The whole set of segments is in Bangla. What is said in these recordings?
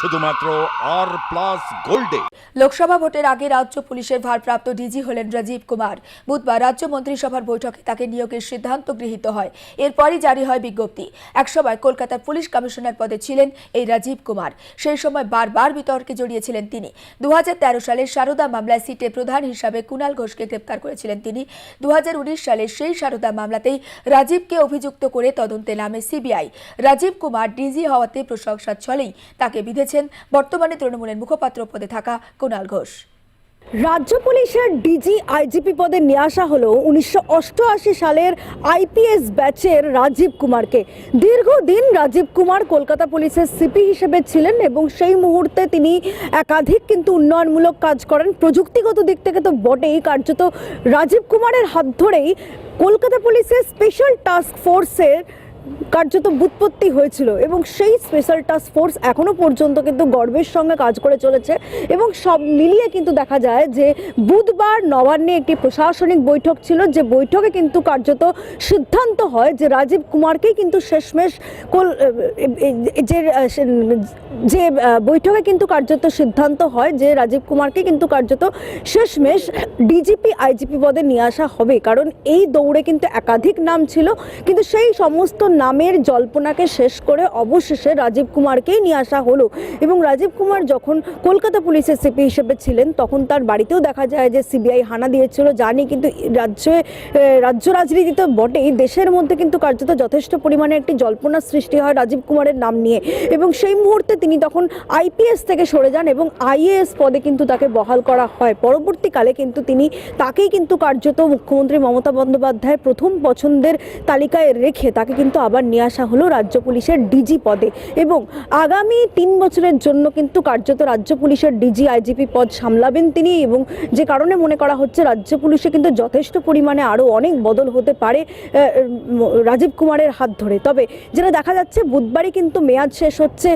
শুধুমাত্র আর প্লাস গোল্ডে লোকসভা ভোটের আগে রাজ্য পুলিশের ভারপ্রাপ্ত ডিজি হলেন রাজীব কুমার। বুধবার রাজ্য মন্ত্রিসভার বৈঠকে তাকে নিয়োগের সিদ্ধান্ত গৃহীত হয়। এরপরই জারি হয় বিজ্ঞপ্তি। একসময় কলকাতার পুলিশ কমিশনার পদে ছিলেন এই রাজীব কুমার। সেই সময় বারবার বিতর্কে জড়িয়েছিলেন তিনি। দু সালের সারদা মামলায় সিটে প্রধান হিসাবে কুণাল ঘোষকে গ্রেপ্তার করেছিলেন তিনি। দু সালের সেই সারদা মামলাতেই রাজীবকে অভিযুক্ত করে তদন্তে নামে সিবিআই। রাজীব কুমার ডিজি হওয়াতে প্রশংসা ছলেই তাকে বিধেছেন বর্তমানে তৃণমূলের মুখপাত্র পদে থাকা কুণাল ঘোষ। রাজ্য পুলিশের ডিজি আইজিপি পদে নিয়ে আসা হলো উনিশশো সালের আইপিএস ব্যাচের রাজীব কুমারকে। দীর্ঘদিন রাজীব কুমার কলকাতা পুলিশের সিপি হিসেবে ছিলেন এবং সেই মুহূর্তে তিনি একাধিক কিন্তু উন্নয়নমূলক কাজ করেন। প্রযুক্তিগত দিক থেকে তো বটেই, কার্যত রাজীব কুমারের হাত ধরেই কলকাতা পুলিশের স্পেশাল টাস্ক ফোর্সের কার্যত বুৎপত্তি হয়েছিল এবং সেই স্পেশাল টাস্ক ফোর্স এখনও পর্যন্ত কিন্তু গর্বের সঙ্গে কাজ করে চলেছে এবং সব মিলিয়ে কিন্তু দেখা যায় যে বুধবার নবান্নে একটি প্রশাসনিক বৈঠক ছিল, যে বৈঠকে কিন্তু কার্যত সিদ্ধান্ত হয় যে রাজীব কুমারকেই কিন্তু শেষমেশ কোল, যে যে বৈঠকে কিন্তু কার্যত সিদ্ধান্ত হয় যে রাজীব কুমারকে কিন্তু কার্যত শেষমেশ ডিজিপি আইজিপি পদে নিয়ে আসা হবে। কারণ এই দৌড়ে কিন্তু একাধিক নাম ছিল, কিন্তু সেই সমস্ত নামের জল্পনাকে শেষ করে অবশেষে রাজীব কুমারকেই নিয়ে আসা হলো। এবং রাজীব কুমার যখন কলকাতা পুলিশের সিপি হিসেবে ছিলেন, তখন তার বাড়িতেও দেখা যায় যে সিবিআই হানা দিয়েছিল। জানি কিন্তু রাজ্যে রাজ্য রাজনীতি তো বটেই। দেশের মধ্যে কিন্তু কার্যত যথেষ্ট পরিমাণে একটি জল্পনার সৃষ্টি হয় রাজীব কুমারের নাম নিয়ে। এবং সেই মুহূর্তে তিনি তখন আইপিএস থেকে সরে যান এবং আইএএস পদে কিন্তু তাকে বহাল করা হয়। পরবর্তীকালে কিন্তু তিনি তাকেই কিন্তু কার্যত মুখ্যমন্ত্রী মমতা বন্দ্যোপাধ্যায় প্রথম পছন্দের তালিকায় রেখে তাকে কিন্তু আবার নিয়ে আসা হলো রাজ্য পুলিশের ডিজি পদে। এবং আগামী তিন বছরের জন্য কিন্তু কার্যত রাজ্য পুলিশের ডিজি আইজিপি পদ সামলাবেন তিনি এবং যে কারণে মনে করা হচ্ছে রাজ্য পুলিশে কিন্তু যথেষ্ট পরিমাণে আরও অনেক বদল হতে পারে রাজীব কুমারের হাত ধরে। তবে যেটা দেখা যাচ্ছে বুধবারই কিন্তু মেয়াদ শেষ হচ্ছে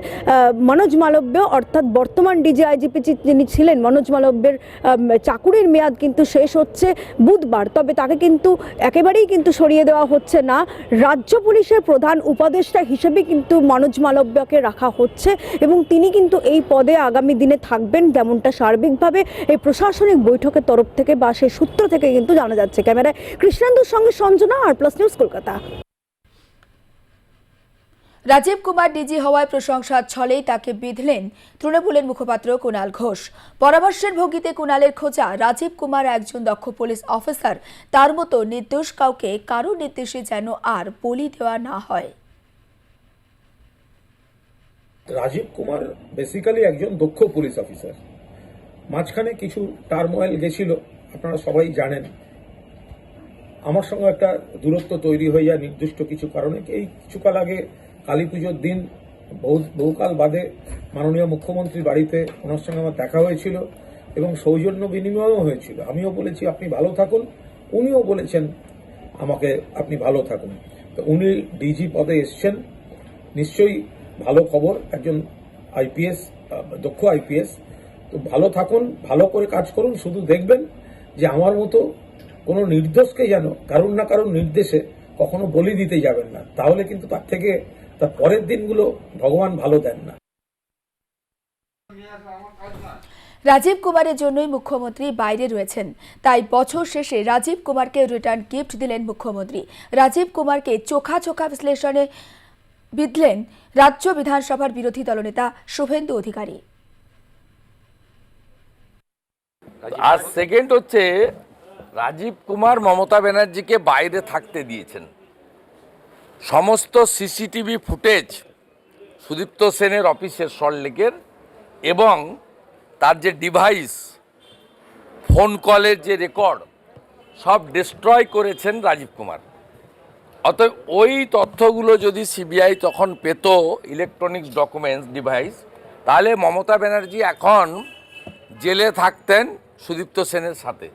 মনোজ মালব্য অর্থাৎ বর্তমান ডিজি আইজিপি যিনি ছিলেন মনোজ মালব্যের আম, চাকুরির মেয়াদ কিন্তু শেষ হচ্ছে বুধবার। তবে তাকে কিন্তু একেবারেই কিন্তু সরিয়ে দেওয়া হচ্ছে না। রাজ্য পুলিশের প্রধান উপদেষ্টা হিসেবে কিন্তু মনোজ মালব্যকে রাখা হচ্ছে এবং তিনি কিন্তু এই পদে আগামী দিনে থাকবেন যেমনটা সার্বিকভাবে এই প্রশাসনিক বৈঠকের তরফ থেকে বা সেই সূত্র থেকে কিন্তু জানা যাচ্ছে। ক্যামেরায় কৃষ্ণান্দুর সঙ্গে সঞ্জনা, আর plus news Kolkata. Rajiv Kumar DG হওয়ায় প্রশংসার ছলেই তাকে বিধলেন তৃণমূলের মুখপাত্র কুণাল ঘোষ। পরামর্শের ভঙ্গিতে কুণালের খোঁজা রাজীব কুমার একজন দক্ষ পুলিশ অফিসার। তার মতো নির্দোষ কাউকে কারও নির্দেশে যেন আর বলি দেওয়া না হয়। রাজীব কুমার বেসিক্যালি একজন দক্ষ পুলিশ অফিসার। মাঝখানে কিছু টার্মোয়েল গেছিল, আপনারা সবাই জানেন। আমার সঙ্গে একটা দূরত্ব তৈরি হয়ে যায় নির্দিষ্ট কিছু কারণে। এই কিছুকাল আগে কালী পুজোর দিন বহু, বহুকাল বাদে মাননীয় মুখ্যমন্ত্রীর বাড়িতে ওনার সঙ্গে আমার দেখা হয়েছিল এবং সৌজন্য বিনিময়ও হয়েছিল। আমিও বলেছি, আপনি ভালো থাকুন। উনিও বলেছেন, আমাকে আপনি ভালো থাকুন। তো উনি ডিজি পদে এসছেন। নিশ্চয়ই ভালো খবর, একজন আইপিএস, দক্ষ আইপিএস। তো ভালো থাকুন, ভালো করে কাজ করুন, শুধু দেখবেন যে আমার মতো কোনো নির্দোষকে যেন কারুর না কারুর নির্দেশে কখনো বলি দিতে যাবেন না। তাহলে কিন্তু তার থেকে তার পরের দিনগুলো ভগবান ভালো দেন না। রাজীব কুমারের জন্যই মুখ্যমন্ত্রী বাইরে রয়েছেন। তাই বছর শেষে রাজীব কুমারকে রিটার্ন গিফট দিলেন মুখ্যমন্ত্রী। রাজীব কুমারকে চোখা চোখা বিশ্লেষণে বিধলেন রাজ্য বিধানসভার বিরোধী দলনেতা শুভেন্দু অধিকারী। আর সেকেন্ড হচ্ছে রাজীব কুমার মমতা ব্যানার্জিকে বাইরে থাকতে দিয়েছেন। সমস্ত সিসিটিভি ফুটেজ সুদীপ্ত সেনের অফিসের সল্টলেকের এবং তার যে ডিভাইস, ফোন কলের যে রেকর্ড, সব ডিস্ট্রয় করেছেন রাজীব কুমার। অতএব ওই তথ্যগুলো যদি সিবিআই তখন পেত ইলেকট্রনিক্স ডকুমেন্টস, ডিভাইস, তাহলে মমতা ব্যানার্জি এখন জেলে থাকতেন সুদীপ্ত সেনের সাথে।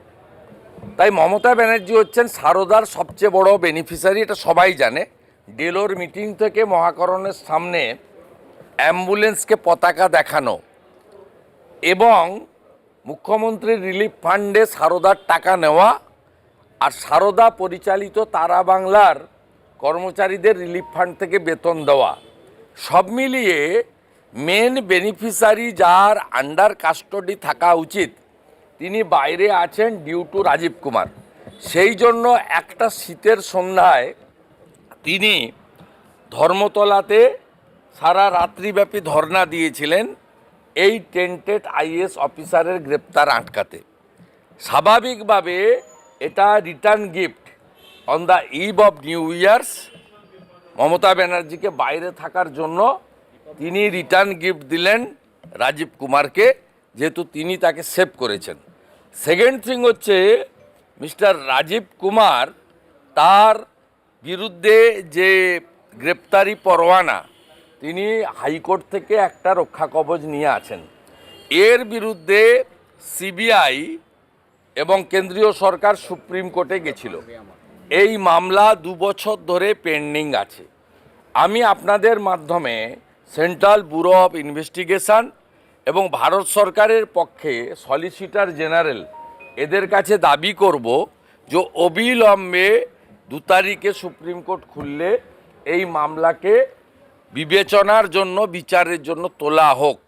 তাই মমতা ব্যানার্জি হচ্ছেন সারদার সবচেয়ে বড় বেনিফিশিয়ারি এটা সবাই জানে। ডেলোর মিটিং থেকে মহাকরণের সামনে অ্যাম্বুলেন্সকে পতাকা দেখানো এবং মুখ্যমন্ত্রীর রিলিফ ফান্ডে সারদার টাকা নেওয়া আর সারদা পরিচালিত তারা বাংলার কর্মচারীদের রিলিফ ফান্ড থেকে বেতন দেওয়া। সব মিলিয়ে মেন বেনিফিশিয়ারি যার আন্ডার কাস্টডি থাকা উচিত, তিনি বাইরে আছেন ডিউ টু রাজীব কুমার। সেই জন্য একটা শীতের সন্ধ্যায় তিনি ধর্মতলাতে সারা রাত্রিব্যাপী ধর্ণা দিয়েছিলেন এই টেন্টেড আইএস অফিসারের গ্রেপ্তার আটকাতে। স্বাভাবিকভাবে এটা return gift on the eve of new year's. Mamata ব্যানার্জিকে বাইরে থাকার জন্য তিনি রিটার্ন গিফট দিলেন রাজীব কুমারকে, যেহেতু তিনি তাকে সেভ করেছেন। সেকেন্ড থিং হচ্ছে, মিস্টার রাজীব কুমার তার বিরুদ্ধে যে গ্রেপ্তারি পরোয়ানা, তিনি হাইকোর্ট থেকে একটা রক্ষা কবচ নিয়ে আছেন। এর বিরুদ্ধে সিবিআই এবং কেন্দ্রীয় সরকার সুপ্রিম কোর্টে গেছিল। এই মামলা দু বছর ধরে পেন্ডিং আছে। আমি আপনাদের মাধ্যমে সেন্ট্রাল ব্যুরো অফ ইনভেস্টিগেশন এবং ভারত সরকারের পক্ষে সলিসিটার জেনারেল এদের কাছে দাবি করব যে অবিলম্বে দু তারিখে সুপ্রিম কোর্ট খুললে এই মামলাকে বিবেচনার জন্য, বিচারের জন্য তোলা হোক।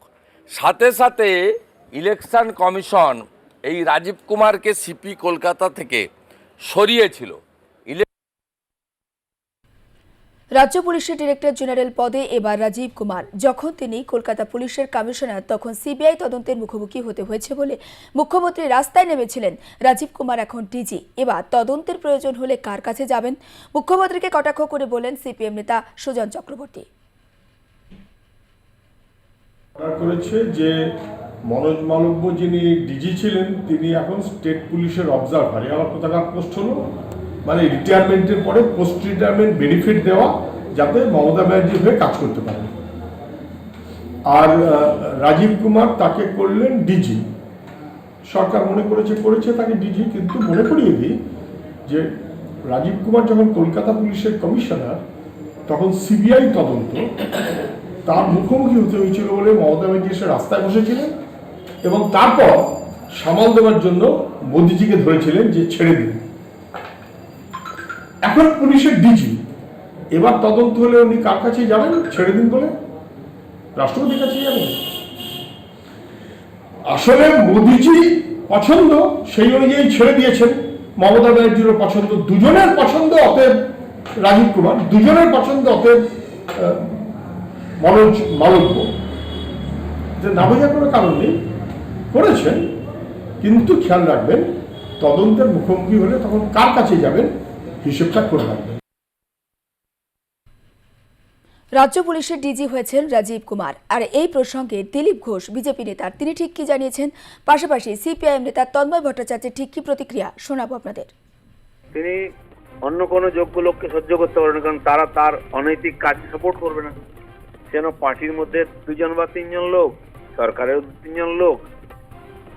সাথে সাথে ইলেকশন কমিশন এই রাজীব কুমারকে সিপি কলকাতা থেকে সরিয়েছিল। রাজ্য পুলিশের ডিরেক্টর জেনারেল পদে এবার রাজীব কুমার। যখন তিনি কলকাতা পুলিশের কমিশনার, তখন সিবিআই তদন্তের মুখোমুখি হতে হয়েছে বলে মুখ্যমন্ত্রী রাস্তায় নেমেছিলেন রাজীব কুমার এখন ডিজি। এবার তদন্তের প্রয়োজন হলে কার কাছে যাবেন? মুখ্যমন্ত্রীকে কটাক্ষ করে বলেন সিপিএম নেতা সুজন চক্রবর্তী। করেছে যে মনোজ মালব্য যিনি ডিজি ছিলেন, তিনি এখন স্টেট পুলিশের অবজারভার। আমার পোস্ট হলো। মানে রিটায়ারমেন্টের পরে পোস্ট রিটায়ারমেন্ট বেনিফিট দেওয়া যাতে মমতা ব্যানার্জির হয়ে কাজ করতে পারে আর রাজীব কুমার তাকে করলেন ডিজি সরকার মনে করেছে করেছে তাকে ডিজি কিন্তু মনে করিয়ে দিই যে রাজীব কুমার যখন কলকাতা পুলিশের কমিশনার তখন সিবিআই তদন্ত তার মুখোমুখি হতে হয়েছিল বলে মমতা ব্যানার্জি এসে রাস্তায় বসেছিলেন এবং তারপর সামাল দেওয়ার জন্য মোদিজিকে ধরেছিলেন যে ছেড়ে দিন। এখন পুলিশের ডিজি। এবার তদন্ত হলে উনি কার কাছে যাবেন? ছেড়ে দিন বলে? রাষ্ট্রপতির কাছে যাবেন? আসলে মোদিজি পছন্দ, সেই অনুযায়ী ছেড়ে দিয়েছেন। মমতা ব্যানার্জিরও পছন্দ। দুজনের পছন্দ অতএব রাজীব কুমার, দুজনের পছন্দ অতএব মনোজ মালব্য। যে না বোঝার কোনো কারণ নেই। করেছেন, কিন্তু খেয়াল রাখবেন, তদন্তের মুখোমুখি হলে তখন কার কাছে যাবেন? হিসেবটা করে রাখবেন। রাজ্য পুলিশের ডিজি হয়েছেন রাজীব কুমার। আর এই প্রসঙ্গে দিলীপ ঘোষ বিজেপি নেতার তিনি ঠিক কি জানিয়েছেন? পাশাপাশি সিপিআইএম নেতা তন্ময় ভট্টাচার্যের ঠিক কি প্রতিক্রিয়া? শোনাবো আপনাদের। তিনি অন্য কোনো যোগ্য লোককে সহ্য করতে পারবে না কারণ তারা তার অনৈতিক কাজ সাপোর্ট করবে না। যেন পার্টির মধ্যে দুজন বা তিনজন লোক সরকারের তিনজন লোক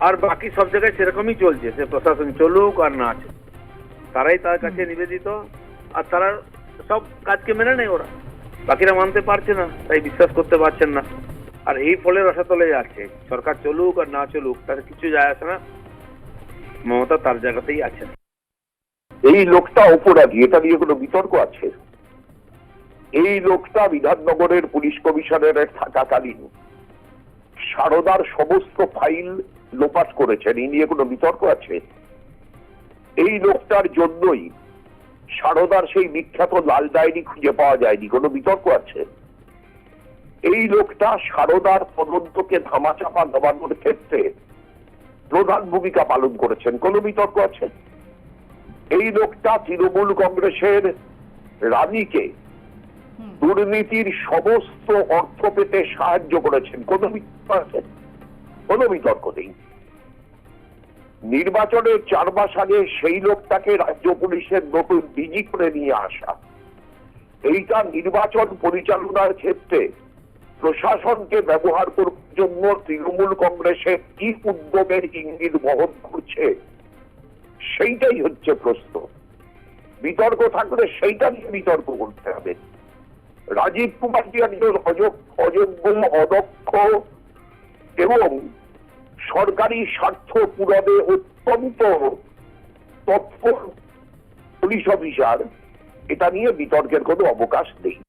আর বাকি সব জায়গায় সেরকমই চলছে। সে প্রশাসন চলুক আর না আছে তারাই তার কাছে নিবেদিত আর তারা সব কাজকে মেনে নেয় ওরা। বাকিরা মানতে পারছে না তাই বিশ্বাস করতে পারছেন না। আর এই ফলে রসাতলে যাচ্ছে সরকার চলুক আর না চলুক তার কিছু যায় আসে না। মমতা তার জায়গাতেই আছেন। এই লোকটা অপরাধী এটা নিয়ে কোনো বিতর্ক আছে? এই লোকটা বিধাননগরের পুলিশ কমিশনারের থাকাকালীন সারদার সমস্ত ফাইল লোপাট করেছেন এই নিয়ে কোনো বিতর্ক আছে? এই লোকটার জন্যই সারদার সেই বিখ্যাত লাল ডায়েরি খুঁজে পাওয়া যায়নি। কোনো বিতর্ক আছে? এই লোকটা সারদার তদন্তকে ধামাচাপা দেওয়ানোর ক্ষেত্রে প্রধান ভূমিকা পালন করেছেন। কোনো বিতর্ক আছে? এই লোকটা তৃণমূল কংগ্রেসের রানীকে দুর্নীতির সমস্ত অর্থ পেতে সাহায্য করেছেন। কোনো বিতর্ক আছে? কোনো বিতর্ক নেই। নির্বাচনের চার মাস আগে সেই লোকটাকে রাজ্য পুলিশের নতুন ডিজি করে নিয়ে আসা। এইটা নির্বাচন পরিচালনার ক্ষেত্রে প্রশাসনকে ব্যবহার করার জন্য তৃণমূল কংগ্রেসের কি উদ্যোগের ইঙ্গিত বহন করছে, সেইটাই হচ্ছে প্রশ্ন। বিতর্ক থাকলে সেইটা নিয়ে বিতর্ক করতে হবে। রাজীব কুমারজি একজন অযোগ্য, অদক্ষ এবং সরকারি স্বার্থ পূরণে অত্যন্ত তৎপর পুলিশ অফিসার। এটা নিয়ে বিতর্কের কোনো অবকাশ নেই।